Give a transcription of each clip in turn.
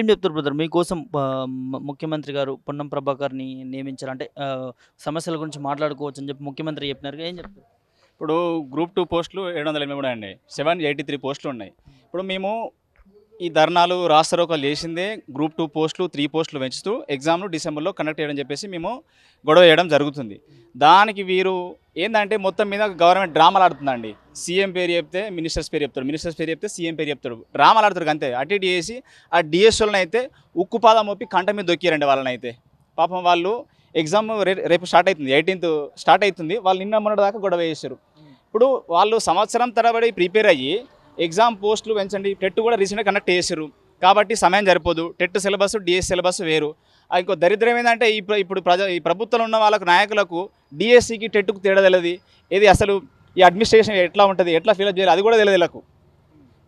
ఏం చెప్తారు బ్రదర్? మీకోసం ముఖ్యమంత్రి గారు పొన్నం ప్రభాకర్ని నియమించారు. అంటే సమస్యల గురించి మాట్లాడుకోవచ్చు అని చెప్పి ముఖ్యమంత్రి చెప్పినారు. ఏం చెప్తారు? ఇప్పుడు గ్రూప్ టూ పోస్టులు ఏడు వందల ఎనభై అండి. సెవెన్ ఎయిటీ త్రీ పోస్టులు ఉన్నాయి. ఇప్పుడు మేము ఈ ధర్నాలు రాస్తారోకాలు చేసిందే గ్రూప్ టూ పోస్టులు త్రీ పోస్టులు పెంచుతూ ఎగ్జామ్లు డిసెంబర్లో కండక్ట్ చేయడం చెప్పేసి మేము గొడవ చేయడం జరుగుతుంది. దానికి వీరు ఏంటంటే మొత్తం మీద గవర్నమెంట్ డ్రామాలు ఆడుతుందండి. సీఎం పేరు చెప్తే మినిస్టర్స్ పేరు చెప్తాడు మినిస్టర్స్ పేరు చెప్తే సీఎం పేరు చెప్తాడు. డ్రామాలు ఆడుతాడు అంతే. అటు ఇటు చేసి ఆ డిఎస్ఓలను అయితే ఉక్కుపాదం మోపి కంట మీద దొక్కిరండి వాళ్ళని అయితే. పాపం వాళ్ళు ఎగ్జామ్ రేపు స్టార్ట్ అవుతుంది. ఎయిటీన్త్ స్టార్ట్ అవుతుంది. వాళ్ళు నిన్న మొన్నటి దాకా గొడవ చేశారు. ఇప్పుడు వాళ్ళు సంవత్సరం తరబడి ప్రిపేర్ అయ్యి ఎగ్జామ్ పోస్టులు పెంచండి. టెట్ కూడా రీసెంట్గా కండక్ట్ చేశారు. కాబట్టి సమయం సరిపోదు. టెట్ సిలబస్ డిఎస్ సిలబస్ వేరు. ఇంకో దరిద్రం ఏంటంటే ఇప్పుడు ప్రజ ఈ ప్రభుత్వంలో ఉన్న వాళ్ళకు నాయకులకు డిఎస్సికి టెట్కు తేడా తెలియదు ఏది అసలు ఈ అడ్మినిస్ట్రేషన్ ఎట్లా ఉంటుంది ఎట్లా ఫిల్అప్ చేయాలి అది కూడా తెలియదు వీళ్ళకు.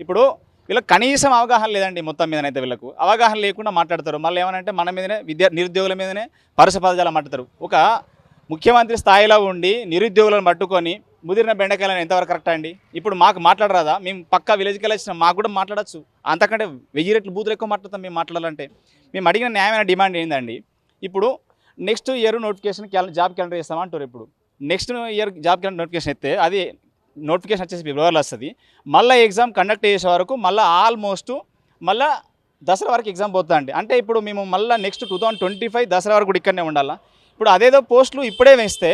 ఇప్పుడు వీళ్ళకి కనీసం అవగాహన లేదండి మొత్తం మీదనైతే వీళ్ళకు. అవగాహన లేకుండా మాట్లాడతారు. మళ్ళీ ఏమనంటే మన మీదనే విద్యా నిరుద్యోగుల మీదనే పరుస పదజాలం మాట్లాడతారు. ఒక ముఖ్యమంత్రి స్థాయిలో ఉండి నిరుద్యోగులను పట్టుకొని ముదిరిన బెండకాయలను ఎంతవరకు కరెక్ట్ అండి? ఇప్పుడు మాకు మాట్లాడరాదా? మేము పక్కా విలేజ్కి వెళ్ళి మాకు కూడా మాట్లాడచ్చు. అంతకంటే వెయ్యి రెట్లు బూతులు ఎక్కువ మాట్లాడతాం మేము మాట్లాడాలంటే. మేము అడిగిన న్యాయమైన డిమాండ్ ఏందండి? ఇప్పుడు next year notification job calendar ఇస్తామంటారు ఇప్పుడు. Next year job calendar notification ఇస్తే అది నోటిఫికేషన్ వచ్చేసి ఫిబ్రవరిలో వస్తుంది. మళ్ళీ ఎగ్జామ్ కండక్ట్ చేసే వరకు మళ్ళీ ఆల్మోస్ట్ మళ్ళీ దసరా వరకు ఎగ్జామ్ పోతుందండి అంటే ఇప్పుడు మేము మళ్ళీ next two thousand twenty five Dasara వరకు కూడా ఇక్కడనే ఉండాలా? ఇప్పుడు అదేదో పోస్టులు ఇప్పుడే వేస్తే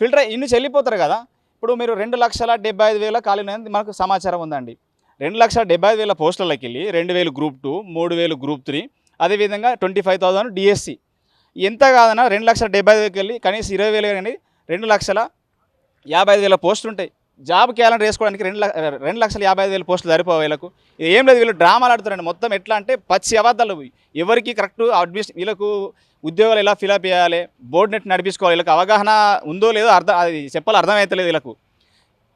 ఫిల్టర్ ఇన్ని చెల్లిపోతారు కదా. ఇప్పుడు మీరు రెండు లక్షల డెబ్బై ఐదు వేల ఖాళీ మనకు సమాచారం ఉందండి. రెండు లక్షల డెబ్బై ఐదు వేల పోస్టులకి వెళ్ళి రెండు వేలు గ్రూప్ టూ మూడు వేలు గ్రూప్ త్రీ అదేవిధంగా ట్వంటీ ఫైవ్ థౌసండ్ డిఎస్సి. ఎంత కాదన్నా రెండు లక్షల డెబ్బై ఐదు వేలకి వెళ్ళి కనీసం ఇరవై వేలు కానీ రెండు లక్షల యాభై ఐదు వేల పోస్టులు ఉంటాయి జాబ్ క్యాలెండర్ వేసుకోవడానికి రెండు లక్ష రెండు లక్షల యాభై ఐదు వేల పోస్టులు సరిపోవు వీళ్ళకు. ఇది ఏం లేదు వీళ్ళు డ్రామాలు ఆడుతారండి మొత్తం ఎట్లా అంటే పచ్చి అబద్ధాలు ఎవరికి కరెక్ట్ అడ్మిషన్ వీళ్ళకు ఉద్యోగాలు ఎలా ఫిలప్ చేయాలి బోర్డు నెట్ నడిపించుకోవాలి వీళ్ళకి అవగాహన ఉందో లేదో అర్థం అది చెప్పాలి అర్థమవుతలేదు వీళ్ళకు.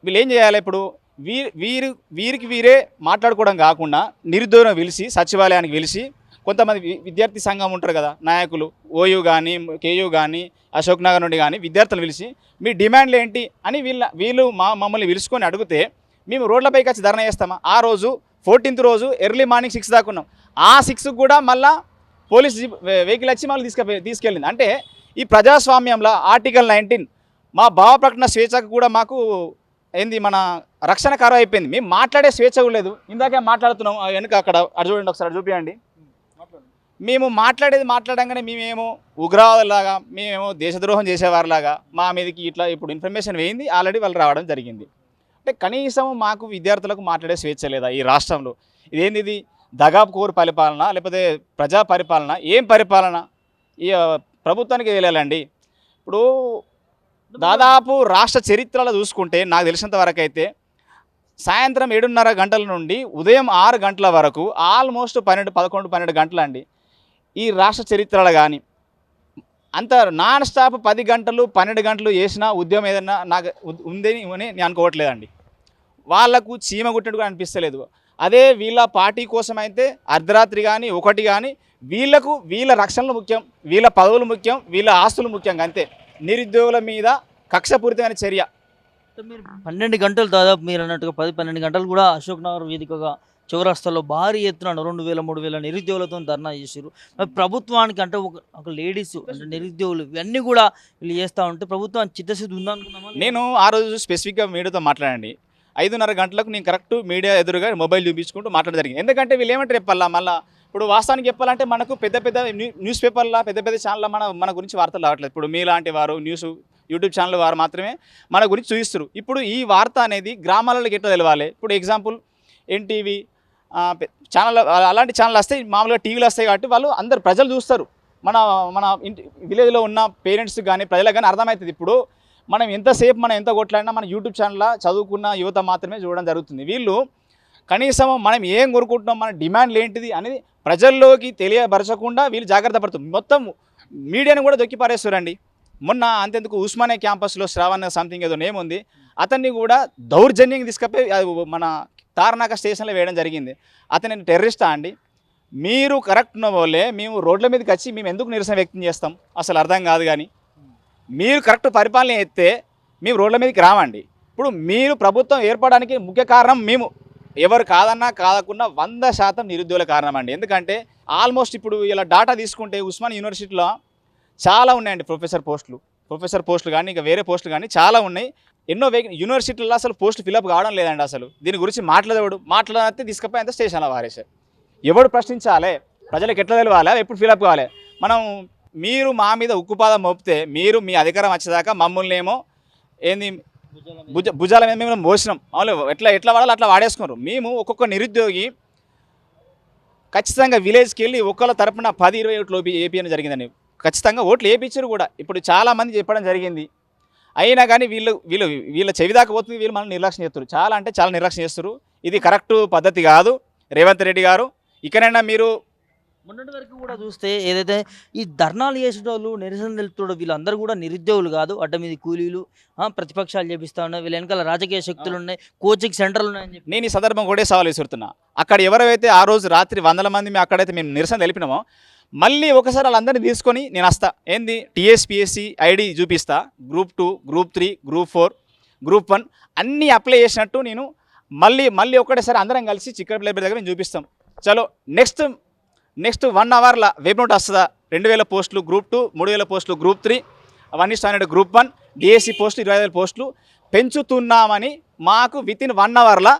వీళ్ళు ఏం చేయాలి ఇప్పుడు? వీరు వీరు వీరికి వీరే మాట్లాడుకోవడం కాకుండా నిరుద్యోగం పిలిచి సచివాలయానికి పిలిచి కొంతమంది విద్యార్థి సంఘం ఉంటారు కదా నాయకులు ఓయూ కానీ కేయూ కానీ అశోక్ నగర్ నుండి కానీ విద్యార్థులు పిలిచి మీ డిమాండ్లు ఏంటి? అని వీళ్ళ వీళ్ళు మా మమ్మల్ని పిలుచుకొని అడిగితే మేము రోడ్లపైకి వచ్చి ధర్నా చేస్తామా? ఆ రోజు ఫోర్టీన్త్ రోజు ఎర్లీ మార్నింగ్ సిక్స్ దాకా ఉన్నాం. ఆ సిక్స్కి కూడా మళ్ళీ పోలీస్ వెహికల్ వచ్చి మళ్ళీ తీసుకె తీసుకెళ్ళింది. అంటే ఈ ప్రజాస్వామ్యంలో ఆర్టికల్ నైన్టీన్ మా భావ ప్రకటన స్వేచ్ఛకు కూడా మాకు ఏంది మన రక్షణ కరువు అయిపోయింది మేము మాట్లాడే స్వేచ్ఛ కూడా లేదు. ఇందాకే మాట్లాడుతున్నాం వెనుక అక్కడ అడు చూడండి ఒకసారి చూపించండి మేము మాట్లాడేది మాట్లాడంగానే మేమేమో ఉగ్రవాదులాగా మేమేమో దేశద్రోహం చేసేవారిలాగా మా మీదకి ఇట్లా ఇప్పుడు ఇన్ఫర్మేషన్ వేయింది ఆల్రెడీ వాళ్ళు రావడం జరిగింది. అంటే కనీసం మాకు విద్యార్థులకు మాట్లాడే స్వేచ్ఛ లేదా ఈ రాష్ట్రంలో? ఇదేంది ఇది దగాపు కోరు పరిపాలన లేకపోతే ప్రజా పరిపాలన ఏం పరిపాలన? ఈ ప్రభుత్వానికి తెలియాలండి. ఇప్పుడు దాదాపు రాష్ట్ర చరిత్రలో చూసుకుంటే నాకు తెలిసినంత వరకు అయితే సాయంత్రం ఏడున్నర గంటల నుండి ఉదయం ఆరు గంటల వరకు ఆల్మోస్ట్ పన్నెండు పదకొండు పన్నెండు గంటలు అండి ఈ రాష్ట్ర చరిత్రలో కానీ అంత నాన్ స్టాప్ పది గంటలు పన్నెండు గంటలు చేసిన ఉద్యమం ఏదన్నా నాకు ఉందని అని నేను అనుకోవట్లేదండి. వాళ్ళకు చీమ గుట్టడు కూడా అనిపిస్తలేదు. అదే వీళ్ళ పార్టీ కోసం అయితే అర్ధరాత్రి కానీ ఒకటి కానీ వీళ్ళకు వీళ్ళ రక్షణలు ముఖ్యం వీళ్ళ పదవులు ముఖ్యం వీళ్ళ ఆస్తులు ముఖ్యంగా అంతే. నిరుద్యోగుల మీద కక్షపూరితమైన చర్య. మీరు పన్నెండు గంటలు దాదాపు మీరు అన్నట్టుగా పది పన్నెండు గంటలు కూడా అశోక్ నగర్ వేదికగా చౌరాస్తాలో భారీ ఎత్తున రెండు వేల మూడు వేల నిరుద్యోగులతో ధర్నా చేశారు ప్రభుత్వానికి అంటే ఒక ఒక లేడీస్ అంటే నిరుద్యోగులు ఇవన్నీ కూడా వీళ్ళు చేస్తూ ఉంటే ప్రభుత్వం చిత్తశుద్ధి ఉందనుకున్నామా నేను ఆ రోజు స్పెసిఫిక్గా మీడియాతో మాట్లాడండి. ఐదున్నర గంటలకు నేను కరెక్ట్ మీడియా ఎదురుగా మొబైల్ చూపించుకుంటూ మాట్లాడడం జరిగింది. ఎందుకంటే వీళ్ళు ఏమంటారు చెప్పాలా? మళ్ళీ ఇప్పుడు వాస్తవానికి చెప్పాలంటే మనకు పెద్ద పెద్ద న్యూ- న్యూస్ పేపర్ల పెద్ద పెద్ద ఛానల్ మన మన గురించి వార్తలు రావట్లేదు. ఇప్పుడు మీలాంటి వారు న్యూస్ యూట్యూబ్ ఛానల్ వారు మాత్రమే మన గురించి చూపిస్తారు ఇప్పుడు ఈ వార్త అనేది గ్రామాలలో ఎట్లా తెలవాలి? ఇప్పుడు ఎగ్జాంపుల్ ఎన్టీవీ ఛానల్ అలాంటి ఛానల్ వస్తాయి మామూలుగా టీవీలు వస్తాయి కాబట్టి వాళ్ళు అందరు ప్రజలు చూస్తారు. మన మన ఇంటి విలేజ్లో ఉన్న పేరెంట్స్ కానీ ప్రజలకు కానీ అర్థమవుతుంది. ఇప్పుడు మనం ఎంతసేపు మనం ఎంత కొట్లాడినా మన యూట్యూబ్ ఛానల్లో చదువుకున్న యువత మాత్రమే చూడడం జరుగుతుంది. వీళ్ళు కనీసం మనం ఏం కోరుకుంటున్నాం మన డిమాండ్లు ఏంటిది అనేది ప్రజల్లోకి తెలియపరచకుండా వీళ్ళు జాగ్రత్త పడుతుంది మొత్తం మీడియాని కూడా దొక్కి పారేస్తారండి మొన్న అంతెందుకు ఉస్మానియా క్యాంపస్లో శ్రావణ సంథింగ్ ఏదో నేమ్ ఉంది. అతన్ని కూడా దౌర్జన్యంగా తీసుకపోయి అది మన తారనాక స్టేషన్లో వేయడం జరిగింది. అతని టెర్రరిస్టా అండి మీరు కరెక్ట్ ఉన్న వాళ్ళే మేము రోడ్ల మీదకి వచ్చి మేము ఎందుకు నిరసన వ్యక్తం చేస్తాం? అసలు అర్థం కాదు కానీ. మీరు కరెక్ట్ పరిపాలన ఎత్తే మేము రోడ్ల మీదకి రావండి. ఇప్పుడు మీరు ప్రభుత్వం ఏర్పడడానికి ముఖ్య కారణం మేము. ఎవరు కాదన్నా కాదకున్నా వంద శాతం నిరుద్యోగుల కారణం అండి. ఎందుకంటే ఆల్మోస్ట్ ఇప్పుడు ఇలా డాటా తీసుకుంటే ఉస్మాన్ యూనివర్సిటీలో చాలా ఉన్నాయండి ప్రొఫెసర్ పోస్టులు. ప్రొఫెసర్ పోస్టులు కానీ ఇంకా వేరే పోస్టులు కానీ చాలా ఉన్నాయి. ఎన్నో వేగ యూనివర్సిటీల్లో అసలు పోస్ట్ ఫిలప్ కావడం లేదండి అసలు. దీని గురించి మాట్లాడేవాడు. మాట్లాడితే తీసుకుపోయి అంత స్టేషన్లో వారేసారు ఎవడు ప్రశ్నించాలి? ప్రజలకు ఎట్లా తెలవాలి? ఎప్పుడు ఫిలప్ కావాలి? మనం మీరు మా మీద ఉక్కుపాదం మోపితే మీరు మీ అధికారం వచ్చేదాకా మమ్మల్ని ఏమో ఏంది? భుజ భుజాల మీద మేము మోసినాం. అవును ఎట్లా ఎట్లా వాడాలో అట్లా వాడేసుకున్నారు. మేము ఒక్కొక్క నిరుద్యోగి ఖచ్చితంగా విలేజ్కి వెళ్ళి ఒక్కళ్ళ తరపున పది ఇరవై ఓట్లు ఏపీ అని జరిగిందని ఖచ్చితంగా ఓట్లు వేయించారు కూడా. ఇప్పుడు చాలామంది చెప్పడం జరిగింది. అయినా కానీ వీళ్ళు వీళ్ళు వీళ్ళ చెవిదాకా పోతుంది వీళ్ళు మనల్ని నిర్లక్ష్యం చేస్తారు చాలా అంటే చాలా నిర్లక్ష్యం చేస్తారు ఇది కరెక్ట్ పద్ధతి కాదు. రేవంత్ రెడ్డి గారు ఇకనైనా మీరు మొన్నటి వరకు కూడా చూస్తే ఏదైతే ఈ ధర్నాలు చేసేటోళ్ళు నిరసన తెలుపుతాడు వీళ్ళందరూ కూడా నిరుద్యోగులు కాదు. అడ్డ మీద కూలీలు ప్రతిపక్షాలు చేపిస్తా ఉన్నాయి వీళ్ళ వెనకాల రాజకీయ శక్తులు ఉన్నాయి కోచింగ్ సెంటర్లు ఉన్నాయని చెప్పి. నేను ఈ సందర్భం కూడా సవాల్ విసురుతున్నా. అక్కడ ఎవరైతే ఆ రోజు రాత్రి వందల మంది మేము అక్కడైతే మేము నిరసన తెలిపినామో మళ్ళీ ఒకసారి వాళ్ళందరినీ తీసుకొని నేను వస్తా. ఏంది? టీఎస్పిఎస్సి ఐడి చూపిస్తా. Group two group three group four group one అన్నీ అప్లై చేసినట్టు నేను మళ్ళీ మళ్ళీ ఒకటేసారి అందరం కలిసి చిక్కడ లైబ్రరీ దగ్గర మేము చూపిస్తాం. చలో నెక్స్ట్ నెక్స్ట్ వన్ అవర్లో వెబ్ నోట్ వస్తుందా? రెండు వేల పోస్టులు గ్రూప్ టూ మూడు వేల పోస్టులు గ్రూప్ త్రీ అవన్నీ స్టాండర్డ్ గ్రూప్ వన్ డిఎస్సి పోస్టులు ఇరవై వేల పోస్టులు పెంచుతున్నామని మాకు విత్ ఇన్ వన్ అవర్లో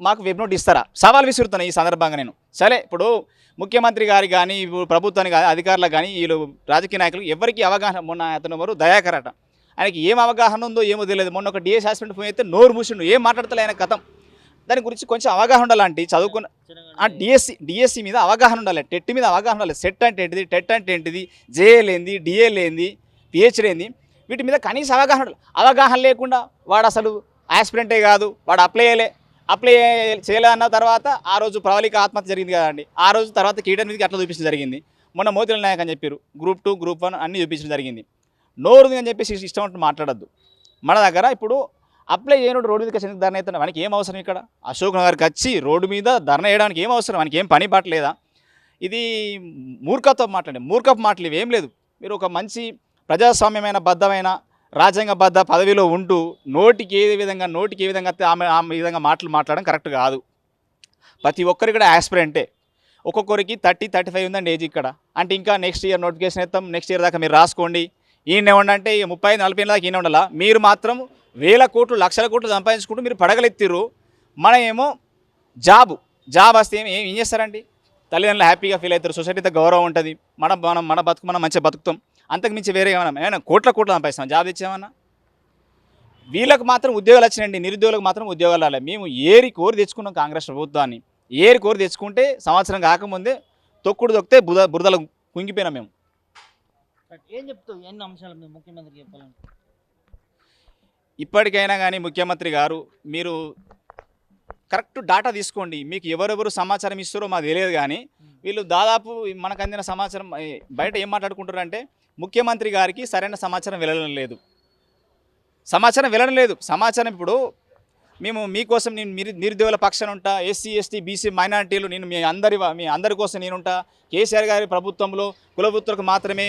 మాకు వెబ్ నోట్ ఇస్తారా? సవాల్ విసురుతున్నాను ఈ సందర్భంగా నేను. సరే ఇప్పుడు ముఖ్యమంత్రి గారి కానీ ఇప్పుడు ప్రభుత్వానికి కానీ అధికారులకు కానీ వీళ్ళు రాజకీయ నాయకులు ఎవరికి అవగాహన మొన్న అతను ఎవరు? దయాకరట ఆయనకి ఏం అవగాహన ఉందో ఏమో తెలియదు. మొన్న ఒక డిఎస్ హాస్పిటల్ ఫోన్ అయితే నోరు మూసిండు. ఏం మాట్లాడతలే ఆయన కథం? దాని గురించి కొంచెం అవగాహన ఉండాలంటే చదువుకున్న ఆ డిఎస్సి డిఎస్సి మీద అవగాహన ఉండాలి. టెట్ మీద అవగాహన ఉండాలి. సెట్ అంటే ఏంటిది? టెట్ అంటే ఏంటిది? జేఎల్ ఏంది? డిఎల్ ఏంది? పిహెచ్డి ఏంది? వీటి మీద కనీస అవగాహన అవగాహన లేకుండా వాడు అసలు ఆస్పిరెంటే కాదు. వాడు అప్లై అయ్యలే అప్లై చేయాలన్న తర్వాత ఆ రోజు ప్రవళిక ఆత్మహత్య జరిగింది కదండి. ఆ రోజు తర్వాత కీటన్ మీదకి అట్లా చూపించడం జరిగింది. మొన్న మోతిల నాయక్ అని చెప్పారు గ్రూప్ టూ గ్రూప్ వన్ అన్నీ చూపించడం జరిగింది. నోరుంది అని చెప్పేసి ఇష్టం ఉంటుంది మాట్లాడద్దు. మన దగ్గర ఇప్పుడు అప్లై చేయనోడు రోడ్డు మీదకి ఎందుకు ధర్నా అవుతున్నా మనకి ఏం అవసరం ఇక్కడ? అశోక్ నగర్కి వచ్చి రోడ్డు మీద ధర్నా వేయడానికి ఏం అవసరం? మనకి ఏం పని పట్టలేదా ఇది మూర్ఖత్వం మాట్లాడే మూర్ఖపు మాటలు ఇవి ఏం లేదు. మీరు ఒక మంచి ప్రజాస్వామ్యమైన బద్ధమైన రాజ్యాంగబద్ధ పదవిలో ఉంటూ నోటికి ఏ విధంగా నోటికి ఏ విధంగా ఆమె ఆమె విధంగా మాటలు మాట్లాడడం కరెక్ట్ కాదు. ప్రతి ఒక్కరికి కూడా యాస్పిరెంటే ఒక్కొక్కరికి థర్టీ థర్టీ ఫైవ్ ఉందండి ఏజ్ ఇక్కడ. అంటే ఇంకా నెక్స్ట్ ఇయర్ నోటిఫికేషన్ ఇస్తాం నెక్స్ట్ ఇయర్ దాకా మీరు రాసుకోండి. ఈయన ఉండంటే ముప్పై నలభై ఏళ్ళ దాకా ఈయన ఉండాలా? మీరు మాత్రం వేల కోట్లు లక్షల కోట్లు సంపాదించుకుంటూ మీరు పడగలెత్తిర్రు. మన ఏమో జాబు జాబ్ వస్తే ఏం ఏం చేస్తారండి? తల్లిదండ్రులు హ్యాపీగా ఫీల్ అవుతారు సొసైటీతో గౌరవం ఉంటుంది. మన మనం మన బతుకు మనం మంచిగా బతుకుతాం. అంతకు మించి వేరే ఏమైనా ఏమైనా కోట్ల కోట్లు సంపాదిస్తాం. జాబ్ తెచ్చామన్నా? వీళ్ళకి మాత్రం ఉద్యోగాలు వచ్చినాయండి. నిరుద్యోగులకు మాత్రం ఉద్యోగాలు రాలేదు మేము ఏరి కోరి తెచ్చుకున్నాం కాంగ్రెస్ ప్రభుత్వాన్ని. ఏరి కోరి తెచ్చుకుంటే సంవత్సరం కాకముందే తొక్కుడు తొక్కితే బురద బురదలు కుంగిపోయినాం మేము. ఏం చెప్తావు? ఎన్ని అంశాలు మీరు ముఖ్యమంత్రికి చెప్పాలంటే? ఇప్పటికైనా కానీ ముఖ్యమంత్రి గారు మీరు కరెక్ట్ డాటా తీసుకోండి. మీకు ఎవరెవరు సమాచారం ఇస్తారో మాకు తెలియదు కానీ వీళ్ళు దాదాపు మనకు అందిన సమాచారం బయట ఏం మాట్లాడుకుంటారు అంటే ముఖ్యమంత్రి గారికి సరైన సమాచారం వెళ్ళడం లేదు. సమాచారం వెళ్ళడం లేదు. సమాచారం ఇప్పుడు మేము మీకోసం నేను నిరు నిరుద్యోగుల పక్షాన ఉంటా ఎస్సీ ఎస్టీ బీసీ మైనారిటీలు నేను మీ అందరి మీ అందరి కోసం నేనుంటా కేసీఆర్ గారి ప్రభుత్వంలో కులవృత్తులకు మాత్రమే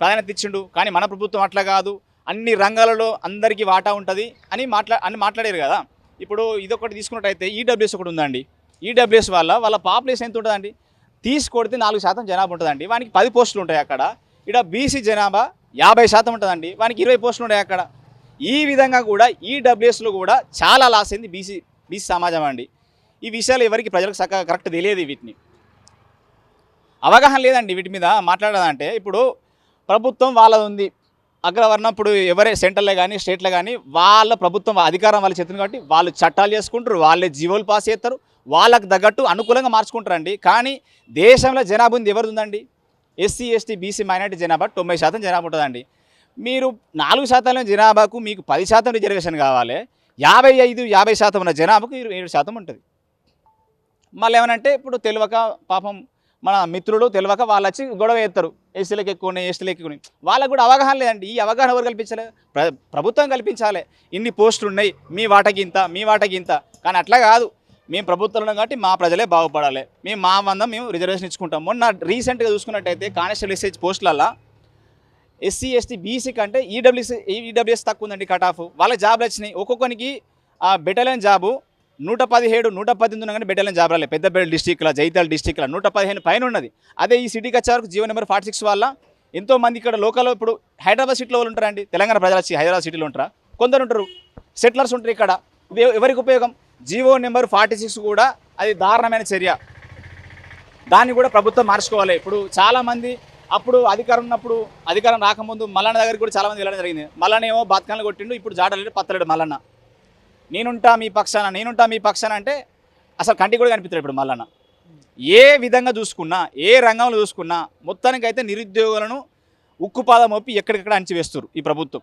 ప్రాధాన్యత ఇచ్చిండు. కానీ మన ప్రభుత్వం అట్లా కాదు. అన్ని రంగాలలో అందరికీ వాటా ఉంటుంది అని మాట్లా అని మాట్లాడారు కదా. ఇప్పుడు ఇదొకటి తీసుకున్నట్టయితే ఈడబ్ల్యూఎస్ ఒకటి ఉందండి. ఈడబ్ల్యూఎస్ వల్ల వాళ్ళ పాపులేషన్ ఎంత ఉంటుందండి తీసుకొడితే నాలుగు శాతం జనాభా ఉంటుందండి. వానికి పది పోస్టులు ఉంటాయి అక్కడ. ఇక్కడ బీసీ జనాభా యాభై శాతం ఉంటుందండి. వానికి ఇరవై పోస్టులు ఉన్నాయి అక్కడ. ఈ విధంగా కూడా ఈడబ్ల్యూఎస్లో కూడా చాలా లాస్ అయింది బీసీ బీసీ సమాజం అండి. ఈ విషయాలు ఎవరికి ప్రజలకు చక్కగా కరెక్ట్ తెలియదు వీటిని. అవగాహన లేదండి వీటి మీద మాట్లాడాలంటే. ఇప్పుడు ప్రభుత్వం వాళ్ళది ఉంది. అగ్రవర్ణం ఇప్పుడు ఎవరే సెంటర్లో కానీ స్టేట్లో కానీ వాళ్ళ ప్రభుత్వం అధికారం వాళ్ళు చెప్తుంది కాబట్టి వాళ్ళు చట్టాలు చేసుకుంటారు. వాళ్ళే జీవోలు పాస్ చేస్తారు. వాళ్ళకు తగ్గట్టు అనుకూలంగా మార్చుకుంటారండి. కానీ దేశంలో జనాభా ఉంది ఎవరిది ఉందండి? ఎస్సీ ఎస్టీ బీసీ మైనార్టీ జనాభా తొంభై శాతం జనాభా ఉంటుందండి. మీరు నాలుగు శాతం జనాభాకు మీకు పది శాతం రిజర్వేషన్ కావాలి. యాభై ఐదు యాభై శాతం ఉన్న జనాభాకు ఏడు శాతం ఉంటుంది. మళ్ళీ ఏమనంటే ఇప్పుడు తెలియక పాపం మన మిత్రులు తెలియక వాళ్ళు వచ్చి గొడవ వేస్తారు ఎస్సీలకు ఎక్కువ ఉన్నాయి ఎస్టీలకు ఎక్కువ వాళ్ళకు కూడా అవగాహన లేదండి. ఈ అవగాహన ఎవరు కల్పించాలి? ప్ర ప్రభుత్వం కల్పించాలి. ఇన్ని పోస్టులు ఉన్నాయి మీ వాటకి ఇంత మీ వాటకి ఇంత. కానీ అట్లా కాదు. మేము ప్రభుత్వంలో ఉన్నాం కాబట్టి మా ప్రజలే బాగుపడాలి. మేము మా మందం మేము రిజర్వేషన్ ఇచ్చుకుంటాం మొన్న రీసెంట్గా చూసుకున్నట్టయితే కానిస్టేబుల్ ఎస్హెచ్ పోస్టులల్లో ఎస్సీ ఎస్టీ బీసీ కంటే ఈడబ్ల్యూసీ ఈడబ్ల్యూఎస్ తక్కువ ఉందండి కట్ ఆఫ్ వాళ్ళ జాబ్లు వచ్చినాయి. ఒక్కొక్కరికి ఆ బెటలియన్ జాబు నూట పదిహేడు నూట పద్దెనిమిది ఉన్నా కానీ బెటలైన్ జాబ్ రాలేదు పెద్దపల్లి డిస్టిక్లో జైతాల్ డిస్టిక్లో నూట పదిహేను పైన ఉన్నది. అదే ఈ సిటీకి వచ్చే వరకు జీవో నెంబర్ ఫార్టీ సిక్స్ వల్ల ఎంతోమంది ఇక్కడ లోకల్లో ఇప్పుడు హైదరాబాద్ సిటీలో వాళ్ళు ఉంటారండి తెలంగాణ ప్రజలు వచ్చి హైదరాబాద్ సిటీలో ఉంటారా? కొందరు ఉంటారు. సెటిలర్స్ ఉంటారు ఇక్కడ. ఎవరికి ఉపయోగం? జీవో నెంబర్ ఫార్టీ సిక్స్ కూడా అది దారుణమైన చర్య. దాన్ని కూడా ప్రభుత్వం మార్చుకోవాలి. ఇప్పుడు చాలామంది అప్పుడు అధికారం ఉన్నప్పుడు అధికారం రాకముందు మల్లన్న దగ్గరికి కూడా చాలామంది వెళ్ళడం జరిగింది. మల్లనేమో బతకాలను కొట్టిండు ఇప్పుడు జాడలేడు పత్తలేడు మల్లన్న. నేనుంటా మీ పక్షాన నేనుంటా మీ పక్షాన అంటే అసలు కంటికి కూడా కనిపిస్తాడు ఇప్పుడు మల్లన్న. ఏ విధంగా చూసుకున్నా ఏ రంగంలో చూసుకున్నా మొత్తానికైతే నిరుద్యోగులను ఉక్కుపాదం మోపి ఎక్కడికక్కడ అణిచివేస్తారు ఈ ప్రభుత్వం.